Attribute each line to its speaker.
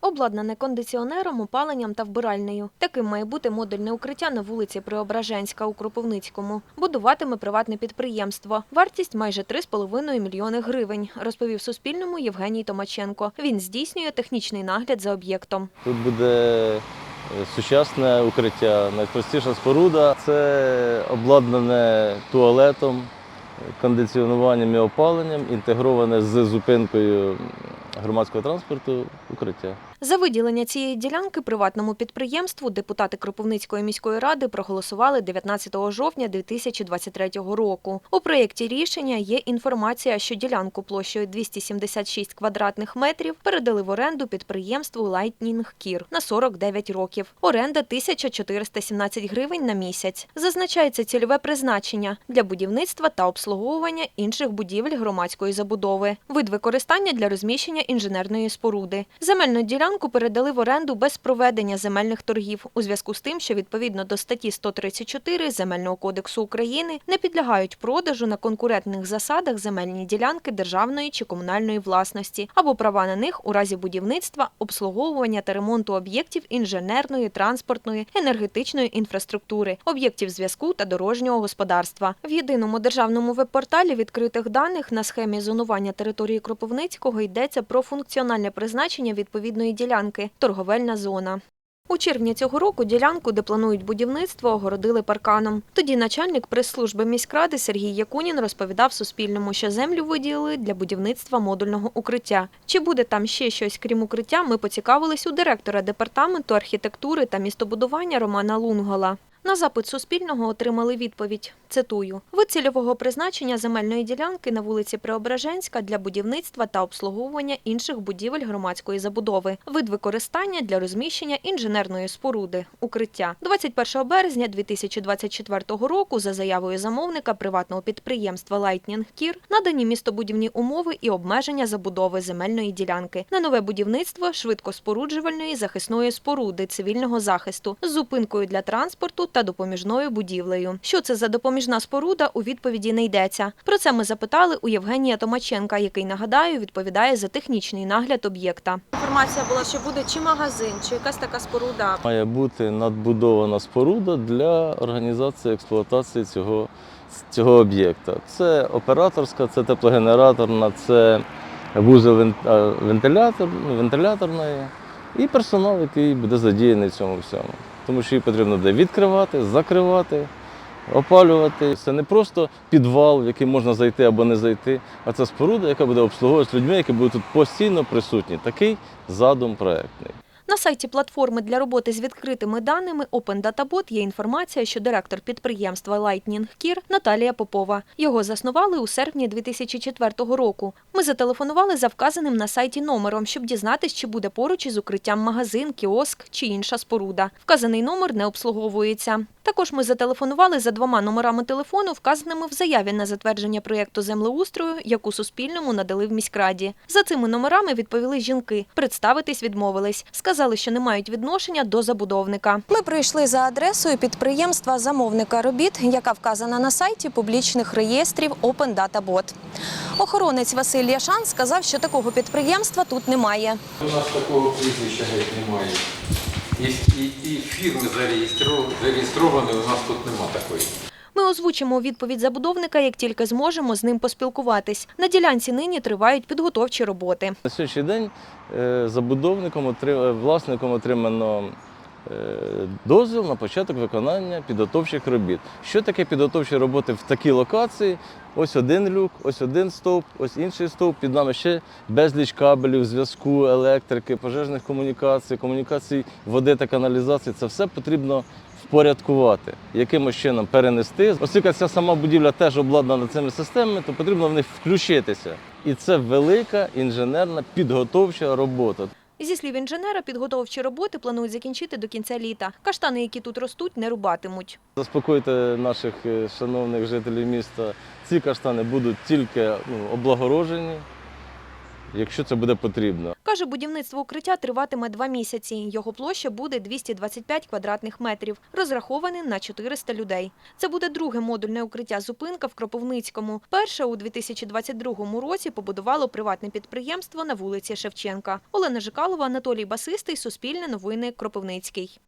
Speaker 1: Обладнане кондиціонером, опаленням та вбиральнею. Таким має бути модульне укриття на вулиці Преображенська у Кропивницькому. Будуватиме приватне підприємство. Вартість майже 3,5 мільйони гривень, розповів Суспільному Євгеній Томаченко. Він здійснює технічний нагляд за об'єктом.
Speaker 2: Тут буде е, сучасне укриття, найпростіша споруда. Це обладнане туалетом, кондиціонуванням і опаленням, інтегроване з зупинкою громадського транспорту укриття.
Speaker 1: За виділення цієї ділянки приватному підприємству депутати Кропивницької міської ради проголосували 19 жовтня 2023 року. У проєкті рішення є інформація, що ділянку площею 276 квадратних метрів передали в оренду підприємству Lightning Kir на 49 років. Оренда 1417 гривень на місяць. Зазначається цільове призначення для будівництва та обслуговування інших будівель громадської забудови. Вид використання для розміщення інженерної споруди. Земельну ділянку передали в оренду без проведення земельних торгів у зв'язку з тим, що відповідно до статті 134 Земельного кодексу України не підлягають продажу на конкурентних засадах земельні ділянки державної чи комунальної власності або права на них у разі будівництва, обслуговування та ремонту об'єктів інженерної, транспортної, енергетичної інфраструктури, об'єктів зв'язку та дорожнього господарства. В єдиному державному веб-порталі відкритих даних на схемі зонування території Кропивницького йдеться про функціональне призначення відповідної ділянки торговельна зона. У червні цього року ділянку, де планують будівництво, огородили парканом. Тоді начальник прес-служби міськради Сергій Якунін розповідав Суспільному, що землю виділили для будівництва модульного укриття. Чи буде там ще щось крім укриття? Ми поцікавились у директора департаменту архітектури та містобудування Романа Лунгола. На запит Суспільного отримали відповідь. Цитую: вид цільового призначення земельної ділянки на вулиці Преображенська для будівництва та обслуговування інших будівель громадської забудови. Вид використання для розміщення інженерної споруди. Укриття 21 березня 2024 року за заявою замовника приватного підприємства Lightning Kir надані містобудівні умови і обмеження забудови земельної ділянки на нове будівництво швидкоспоруджувальної захисної споруди цивільного захисту з зупинкою для транспорту та допоміжною будівлею. Що це за допоміжна споруда? У відповіді не йдеться. Про це ми запитали у Євгенія Томаченка, який нагадаю відповідає за технічний нагляд об'єкта.
Speaker 3: Інформація була, що буде чи магазин, чи якась така споруда.
Speaker 2: Має бути надбудована споруда для організації експлуатації цього, цього об'єкта. Це операторська, це теплогенераторна, це вузол вен- вентилятор, ну, вентиляторної і персонал, який буде задіяний в цьому всьому. Тому що її потрібно буде відкривати, закривати, опалювати. Це не просто підвал, в який можна зайти або не зайти, а це споруда, яка буде обслуговуватися людьми, які будуть тут постійно присутні. Такий задум проектний.
Speaker 1: На сайті платформи для роботи з відкритими даними Open DataBot є інформація, що директор підприємства Lightning Кір Наталія Попова. Його заснували у серпні 2004 року. Ми зателефонували за вказаним на сайті номером, щоб дізнатись, чи буде поруч із укриттям магазин, кіоск чи інша споруда. Вказаний номер не обслуговується. Також ми зателефонували за двома номерами телефону, вказаними в заяві на затвердження проєкту землеустрою, яку Суспільному надали в міськраді. За цими номерами відповіли жінки. Представитись відмовились. Сказали, що не мають відношення до забудовника.
Speaker 3: Ми прийшли за адресою підприємства замовника робіт, яка вказана на сайті публічних реєстрів Open Data Bot. Охоронець Василь Яшан сказав, що такого підприємства тут немає.
Speaker 4: У нас такого прізвища геть немає. І, і, і фірми зареєстровані, зареєстровані, у нас тут нема такої.
Speaker 1: Ми озвучимо відповідь забудовника, як тільки зможемо з ним поспілкуватись. На ділянці нині тривають підготовчі роботи.
Speaker 2: На сьогоднішній день е, забудовником, власником отримано дозвіл на початок виконання підготовчих робіт. Що таке підготовчі роботи в такій локації? Ось один люк, ось один стовп, ось інший стовп. Під нами ще безліч кабелів, зв'язку, електрики, пожежних комунікацій, комунікацій води та каналізації. Це все потрібно впорядкувати, якимось чином перенести. Оскільки ця сама будівля теж обладнана цими системами, то потрібно в них включитися. І це велика інженерна підготовча робота.
Speaker 1: Зі слів інженера, підготовчі роботи планують закінчити до кінця літа. Каштани, які тут ростуть, не рубатимуть.
Speaker 2: Заспокойте наших е, шановних жителів міста. Ці каштани будуть тільки ну, облагорожені, якщо це буде потрібно.
Speaker 1: Каже, будівництво укриття триватиме два місяці. Його площа буде 225 квадратних метрів, розрахований на 400 людей. Це буде друге модульне укриття зупинка в Кропивницькому. Перше у 2022 році побудувало приватне підприємство на вулиці Шевченка. Олена Жикалова, Анатолій Басистий, Суспільне новини, Кропивницький.